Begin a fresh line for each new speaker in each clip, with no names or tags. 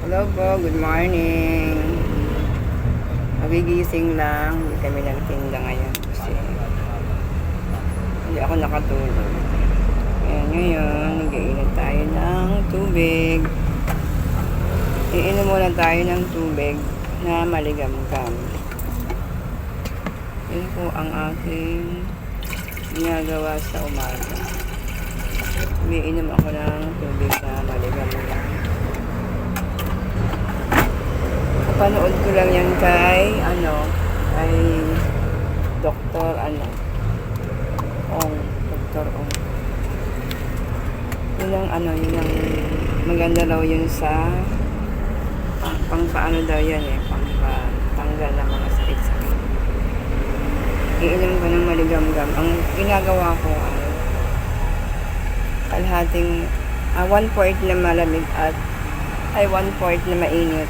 Hello po, good morning. Magigising lang. Hindi kami nagtinda ngayon kasi hindi ako nakatulog. Ayan, ngayon, nag-iinit tayo ng tubig. Iinom muna tayo ng tubig na maligam-gam. Yun po ang aking ginagawa sa umaga. Umiinom ako ng tubig na maligam-gam. Panood ko lang yan kay, ano, kay Doktor, ano, Ong, Doktor Ong. Yun ang, ano, yun ang maganda daw yun sa pang paano daw yan eh, pang tanggal ng mga sakit-sakit. Iinom ko ng maligam-gam. Ang ginagawa ko ay kalahating, ah, one fourth na malamig at ay one fourth na mainit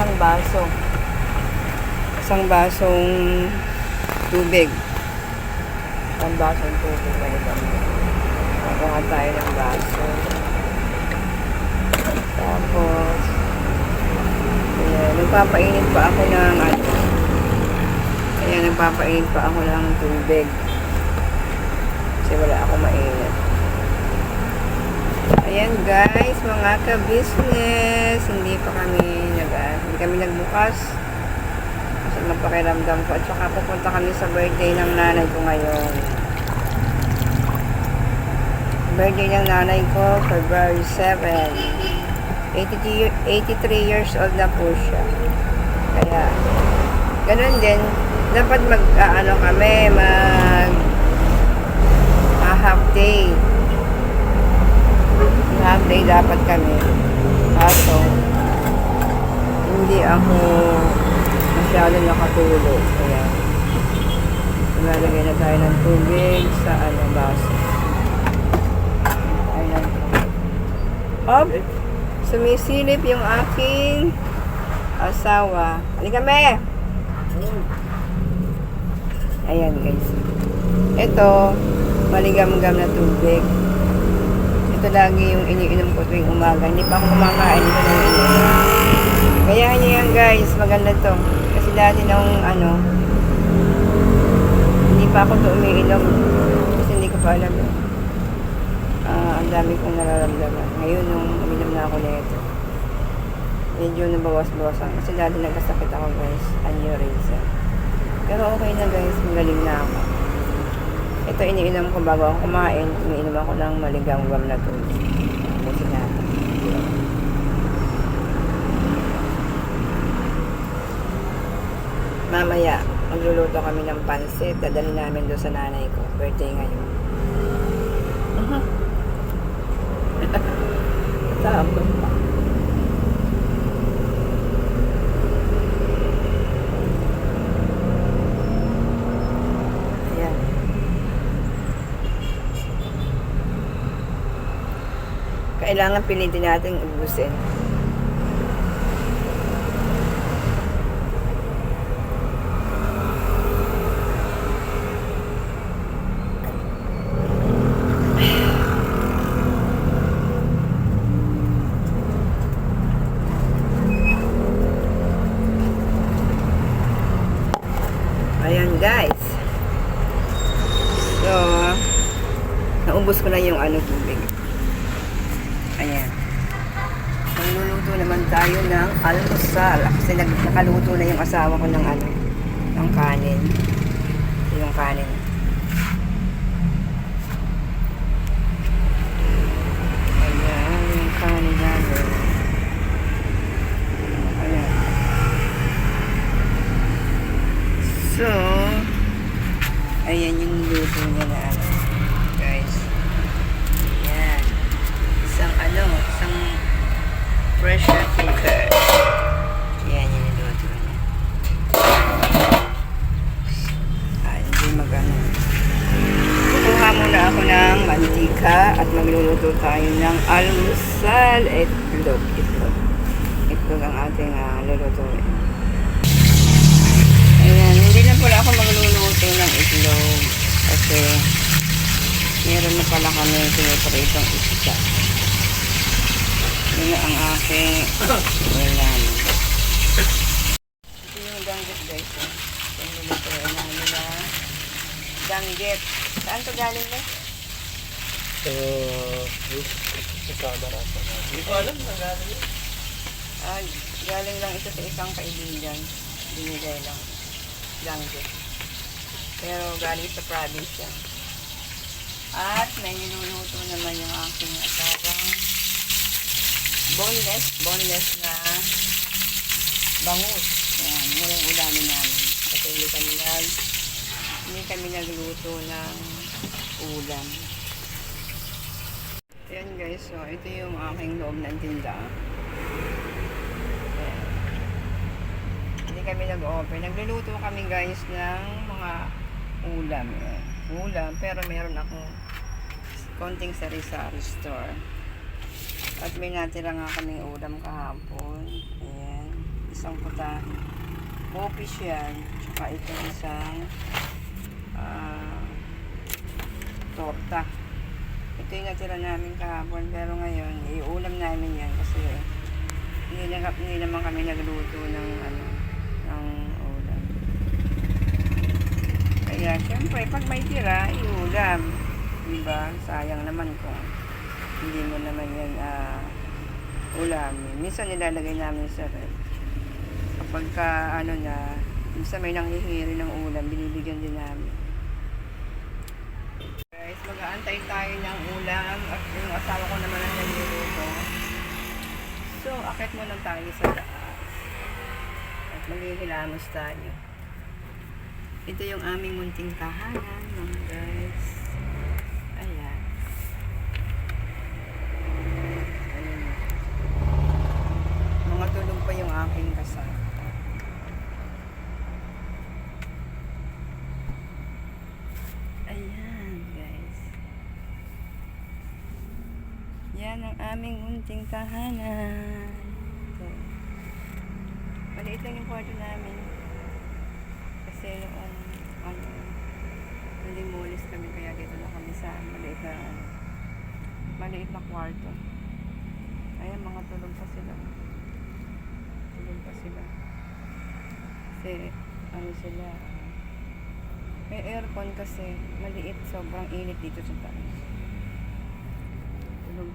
isang baso. Isang basong tubig. Isang basong tubig. Ganito. Tayo ng baso. Tapos, ayan, nagpapainit pa ako ng ano. Ayan, nagpapainit pa ako ng tubig. Kasi wala ako mainit. Ayan guys, mga ka-business, hindi pa kami nag ah, hindi kami nagbukas. Kasi mapakiramdam ko. At saka pupunta kami sa birthday ng nanay ko ngayon. Birthday ng nanay ko, February 7. 83, 83 years old na po siya. Kaya, ganun din. Dapat mag, ah, ano kami, mag dapat kami. Kaso, hindi ako masyado nakatulog. Kaya, lalagay na tayo ng tubig sa ano, baso. Ayan. Op! Sumisilip yung aking asawa. Halika me! Ayan guys. Ito, maligam-gam na tubig ito lagi yung iniinom ko tuwing umaga. Hindi pa ako kumakain ito nang iniinom. Kaya nyo yan guys, maganda to. Kasi dati nung ano, hindi pa ako to umiinom. Kasi hindi ko pa alam. Ah, ang dami kong nararamdaman. Ngayon nung uminom na ako na ito, medyo nabawas-bawasan. Kasi dati nagkasakit ako guys, aneurysm. Pero okay na guys, magaling na ako. Ito iniinom ko bago ako kumain. Iniinom ako ng maligam-gam na tubig. Kasi na. Mamaya, magluluto kami ng pansit. Dadali namin doon sa nanay ko. Birthday ngayon. Tapos pa. Ayan. Kailangan pilitin natin ubusin. Ayan guys. So, naubos ko na yung ano tubig. Ayan. Magluluto naman tayo ng almusal. Kasi nag nakaluto na yung asawa ko ng ano, ng kanin. Yung kanin. Ayan, yung kanin natin. Ayan. So, ayan yung luto niya na ano, guys. Ayan isang ano, isang pressure cooker. Yan, yan yung luto niya. Ah, hindi mag-ano. Kukuha muna ako ng mantika at magluluto tayo ng almusal. Itlog, itlog. Itlog ang ating uh, lulutuin. Ayan, hindi na pala ako magluluto ng itlog. Kasi meron na pala kami pinipritong isda. Na ang aking ulam. Ito yung danggit guys. Eh. Yung nilituin namin na danggit. Saan to galing na?
Uh, sa camera sa Hindi ko alam na galing.
Ah, galing lang ito sa isang kaibigan. Binigay lang. Danggit. Pero galing sa province yan. At may niluluto naman yung aking asawang boneless, boneless na bangus. Yan, yun ang ulamin namin. Kasi hindi kami nag, hindi kami nagluto ng ulam. Yan guys, so ito yung aking loob ng tinda. Ayan. Hindi kami nag-open. Nagluluto kami guys ng mga ulam. Ayan. Ulam, pero meron akong konting sari-sari store. At may natira nga kaming ulam kahapon. Ayan. Isang putahe. Popis yan. Tsaka ito isang ah, torta. Ito yung natira namin kahapon. Pero ngayon, iulam namin yan kasi hindi, na, hindi naman kami nagluto ng ano ng ulam. Kaya syempre pag may tira, iulam. Diba? Sayang naman kung hindi mo naman yan ah, ulamin. Minsan nilalagay namin sa ref. Kapag ka ano na, minsan may nanghihiri ng ulam, binibigyan din namin. Mag-aantay tayo ng ulam at yung asawa ko naman ang nagluluto. So, akit muna tayo sa taas. At maghihilamos tayo. Ito yung aming munting tahanan, mga guys. Ayan. Ayan. Mga tulog pa yung aking kasama. Ayan, guys. Yan ang aming munting tahanan. So, maliit lang yung kwarto namin. Kasi noong, ano, nalimulis kami kaya dito na kami sa maliit na, maliit na kwarto. Ayan, mga tulog pa sila. Tulog pa sila. Kasi, ano sila, may aircon kasi maliit, sobrang init dito sa taas.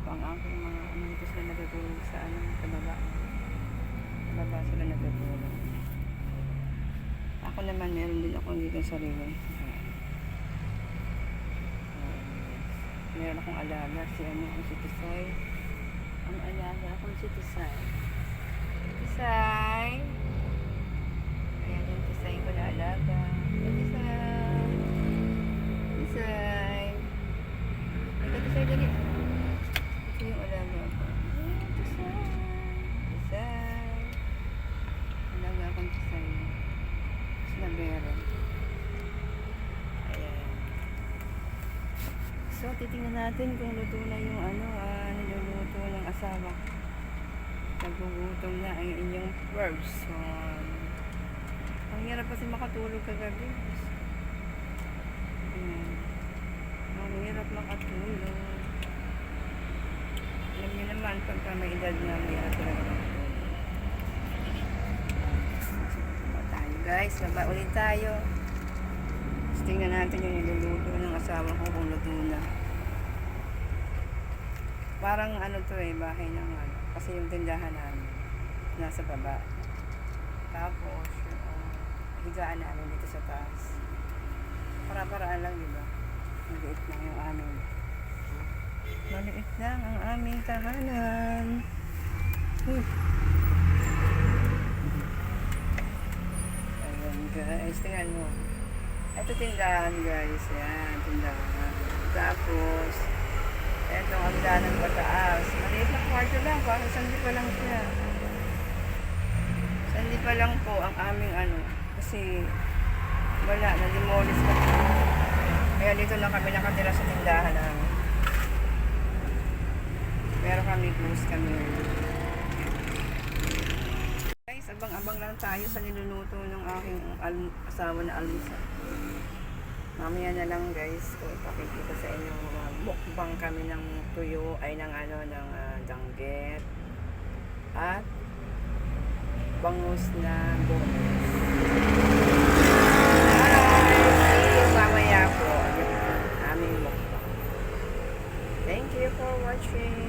Pa ang mga ano dito sila natutulog sa ano, sa baba. Sa baba sila natutulog. Ako naman, meron din ako dito sa sarili. Meron akong alaga, si ano, ang si Tisay. Ang alaga akong si Tisay. Tisay! Ayan yung Tisay ko na alaga. Tisay! Tisay! Ito Tisay, dali. Ito yung alaga ko. Ayan, Tisay! Tisay! Alaga akong Tisay. Sila meron. Ayan. So, titingnan natin kung luto na yung ano, ah, niluluto ng asawa. Nagugutom na ang inyong person. Ang hirap kasi makatulog kagabi. Ayan. Ang hirap makatulog. Alam niyo naman, pagka may edad na may hirap talaga tayo guys, baba ulit tayo. Tingnan natin yung niluluto ng asawa ko kung luto na. Parang ano to eh, bahay ng ano. Kasi yung tindahan namin, nasa baba. Tapos, yung higaan namin dito sa taas. Para-paraan lang, di ba? Maliit lang yung amin. Maliit lang ang aming tahanan. Uy. Ayan guys, tingnan mo. Ito tindahan guys, yan, tindahan. Tapos, eto ang danan pataas. Maliit na kwarto lang, parang sandi pa lang siya. Sandi pa lang po ang aming ano, kasi wala, na-demolish na. Kaya dito lang kami nakatira sa tindahan namin. Meron kami close kami. Guys, abang-abang lang tayo sa niluluto ng aking asawa na almusal mamaya na lang guys kung ipakikita sa inyo uh, mukbang kami ng tuyo ay ng ano ng ah, uh, dangget at bangus na bonus. Mamaya po aming mukbang. Thank you for watching.